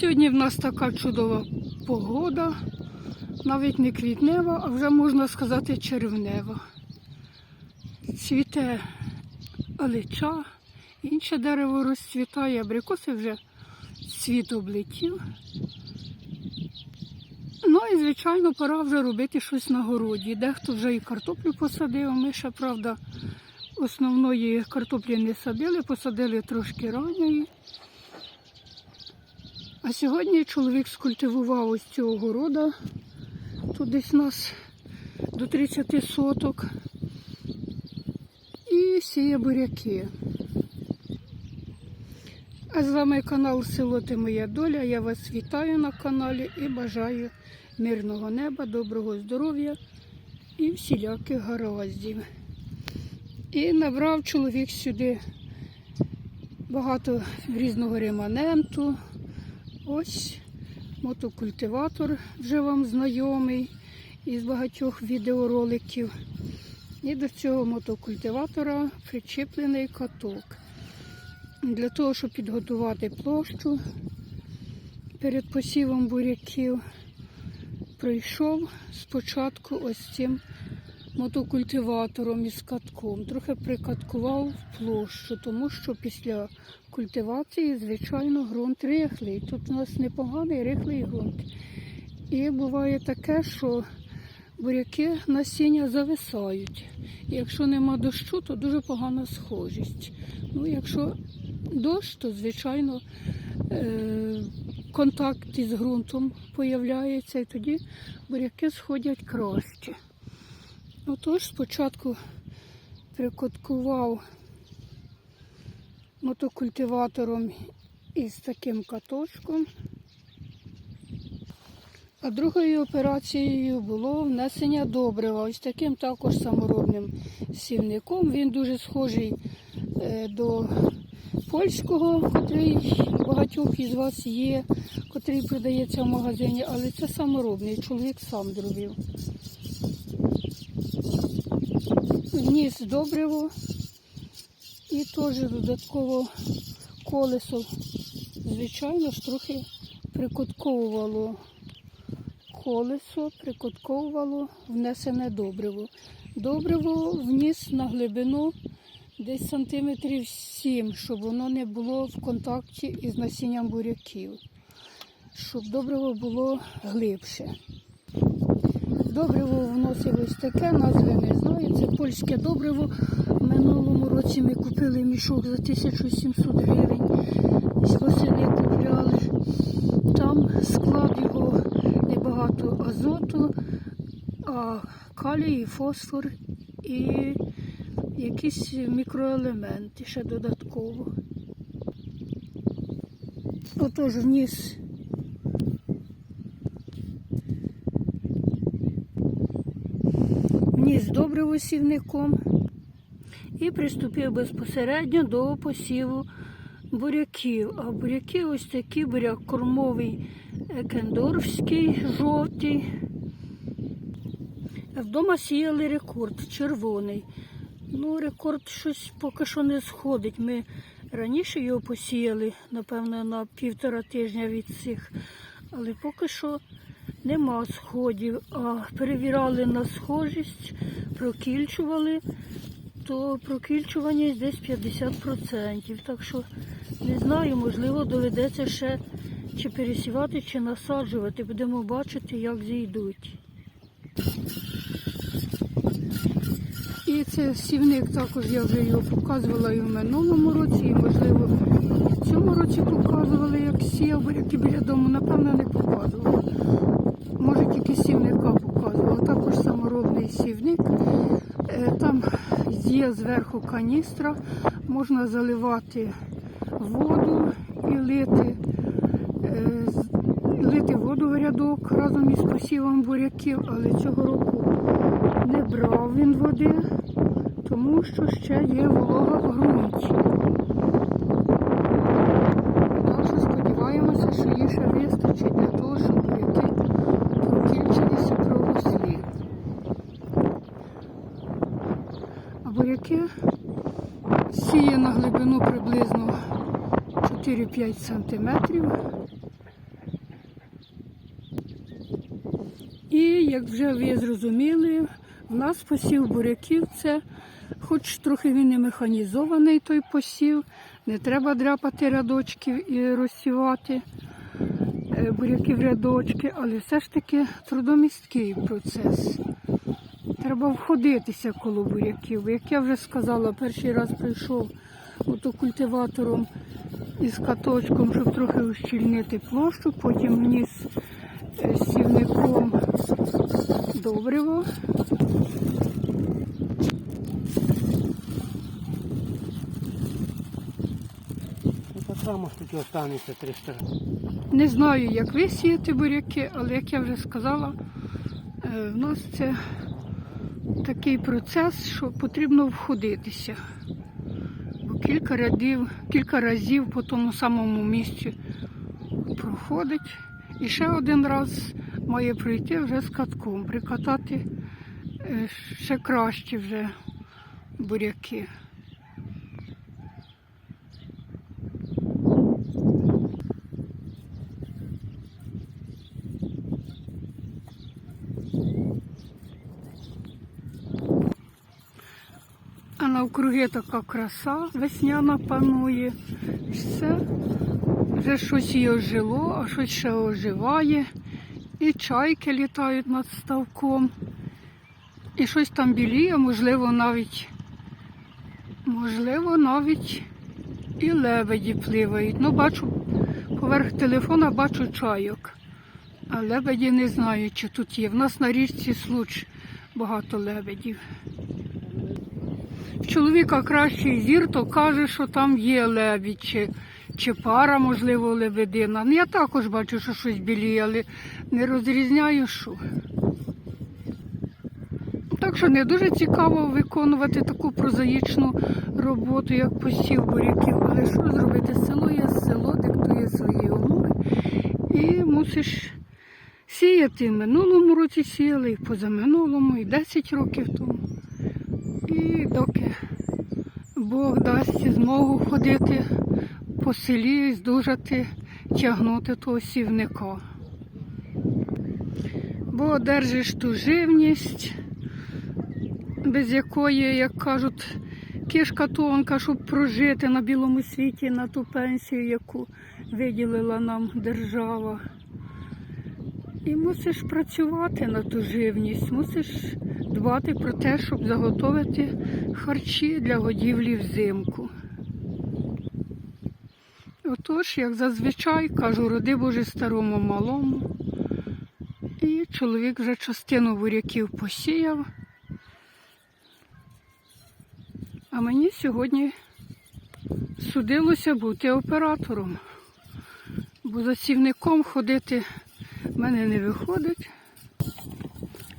Сьогодні в нас така чудова погода, навіть не квітнева, а вже можна сказати червнева. Цвіте алича, інше дерево розцвітає, абрикоси вже цвіт облетів. Ну і, звичайно, пора вже робити щось на городі. Дехто вже і картоплю посадив, ми ще, правда, основної картоплі не садили, посадили трошки ранньої. А сьогодні чоловік скультивував ось цього города. Тут десь у нас до 30 соток. І сіє буряки. А з вами канал Село Ти Моя Доля. Я вас вітаю на каналі і бажаю мирного неба, доброго здоров'я і всіляких гараздів. І набрав чоловік сюди багато різного реманенту. Ось мотокультиватор вже вам знайомий із багатьох відеороликів. І до цього мотокультиватора причеплений каток. Для того, щоб підготувати площу перед посівом буряків, пройшов спочатку ось цим мотокультиватором із катком. Трохи прикаткував площу, тому що після культивації, звичайно, ґрунт рихлий. Тут у нас непоганий рихлий ґрунт. І буває таке, що буряки насіння зависають. І якщо нема дощу, то дуже погана схожість. Ну, якщо дощ, то звичайно е- контакт із ґрунтом появляється, і тоді буряки сходять краще. Отож, спочатку прикоткував мотокультиватором із таким каточком. А другою операцією було внесення добрива. Ось таким також саморобним сівником. Він дуже схожий е, до польського, котрий багатьох із вас є, котрий продається в магазині, але це саморобний, чоловік сам зробив. Вніс добриво і теж додатково колесо, звичайно ж, трохи прикутковувало колесо, прикутковувало внесене добриво. Добриво вніс на глибину десь сантиметрів 7, щоб воно не було в контакті із насінням буряків, щоб добриво було глибше. Добриво вносив ось таке, назви не знаю. Це польське добриво. В минулому році ми купили мішок за 1700 гривень. Десь восени купляли. Там склад його небагато азоту, а калій, фосфор і якісь мікроелементи ще додатково. Отож вніс вніс добриво і приступив безпосередньо до посіву буряків. А буряки ось такі, буряк кормовий кендорфський, жовтий. Вдома сіяли рекорд червоний. Ну, рекорд щось поки що не сходить. Ми раніше його посіяли, напевно, на півтора тижня від цих. Але поки що нема сходів. А перевіряли на схожість, прокільчували, то прокільчуваність десь 50%. Так що не знаю, можливо, доведеться ще чи пересівати, чи насаджувати. Будемо бачити, як зійдуть. І це сівник також я вже його показувала і в минулому році, і можливо в цьому році показували, як сіяв буряки біля дому, напевно, не показувала. Тільки сівника показувала. Також саморобний сівник. Е, Там є зверху каністра, можна заливати воду і лити, е, лити воду в рядок разом із посівом буряків, але цього року не брав він води, тому що ще є волога в ґрунті. буряки. Сіє на глибину приблизно 4-5 сантиметрів. І, як вже ви зрозуміли, у нас посів буряків це, хоч трохи він і механізований той посів, не треба дряпати рядочків і розсівати е, буряків рядочки, але все ж таки трудомісткий процес. Треба входитися коло буряків. Як я вже сказала, перший раз прийшов мотокультиватором із каточком, щоб трохи ущільнити площу, потім вніс е, сівником добриво. Ну, само ж тоді останеться 300. Не знаю, як ви сієте буряки, але як я вже сказала, е, в нас це такий процес, що потрібно входитися. Бо кілька рядів, кілька разів по тому самому місці проходить. І ще один раз має прийти вже з катком, прикатати е, ще краще вже буряки. А така краса весняна панує. Все вже щось і ожило, а щось ще оживає. І чайки літають над ставком. І щось там біліє, можливо, навіть, можливо, навіть і лебеді пливають. Ну, бачу, поверх телефона бачу чайок. А лебеді не знаю, чи тут є. В нас на річці случ багато лебедів. В чоловіка кращий зір, то каже, що там є лебідь, чи, чи пара, можливо, лебедина. Ну, я також бачу, що щось біліє, але не розрізняю, що. Так що не дуже цікаво виконувати таку прозаїчну роботу, як посів буряків. Але що зробити? Село є село, диктує свої умови. І мусиш сіяти. В минулому році сіяли, і позаминулому, і 10 років тому. І доки Бог дасть змогу ходити по селі, здужати, тягнути того сівника. Бо одержиш ту живність, без якої, як кажуть, кишка тонка, щоб прожити на білому світі на ту пенсію, яку виділила нам держава. І мусиш працювати на ту живність, мусиш дбати про те, щоб заготовити харчі для годівлі взимку. Отож, як зазвичай, кажу, роди Боже старому малому. І чоловік вже частину буряків посіяв. А мені сьогодні судилося бути оператором, бо за сівником ходити в мене не виходить.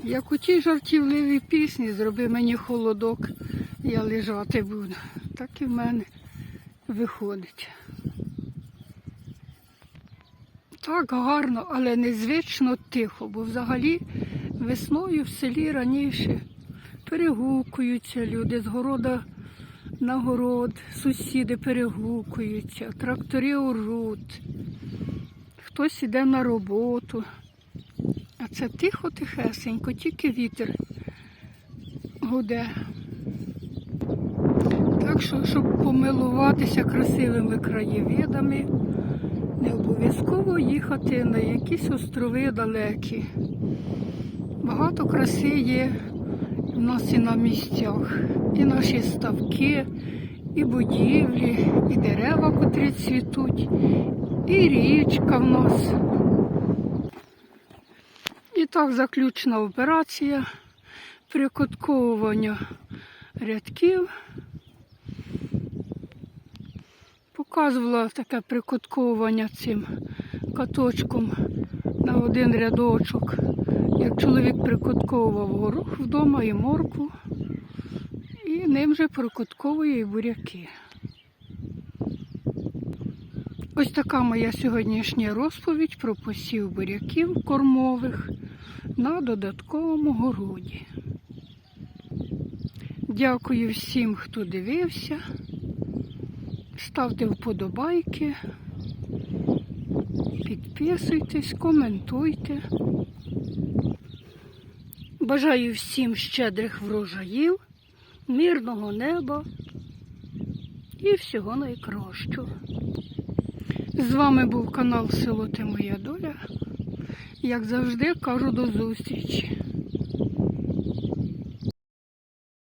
Як у тій жартівливій пісні зроби мені холодок, я лежати буду. Так і в мене виходить. Так гарно, але незвично тихо, бо взагалі весною в селі раніше перегукуються люди з города на город, сусіди перегукуються, трактори оруть, хтось іде на роботу. Це тихо-тихесенько, тільки вітер гуде. Так що, щоб помилуватися красивими краєвидами, не обов'язково їхати на якісь острови далекі. Багато краси є в нас і на місцях. І наші ставки, і будівлі, і дерева, котрі цвітуть, і річка в нас. Так заключна операція прикутковування рядків. Показувала таке прикутковування цим каточком на один рядочок. Як чоловік прикутковував горох вдома і морку, і ним же прикутковує і буряки. Ось така моя сьогоднішня розповідь про посів буряків кормових на додатковому городі. Дякую всім, хто дивився. Ставте вподобайки, підписуйтесь, коментуйте. Бажаю всім щедрих врожаїв, мирного неба і всього найкращого. З вами був канал Село Ти Моя Доля. Як завжди, кажу до зустрічі.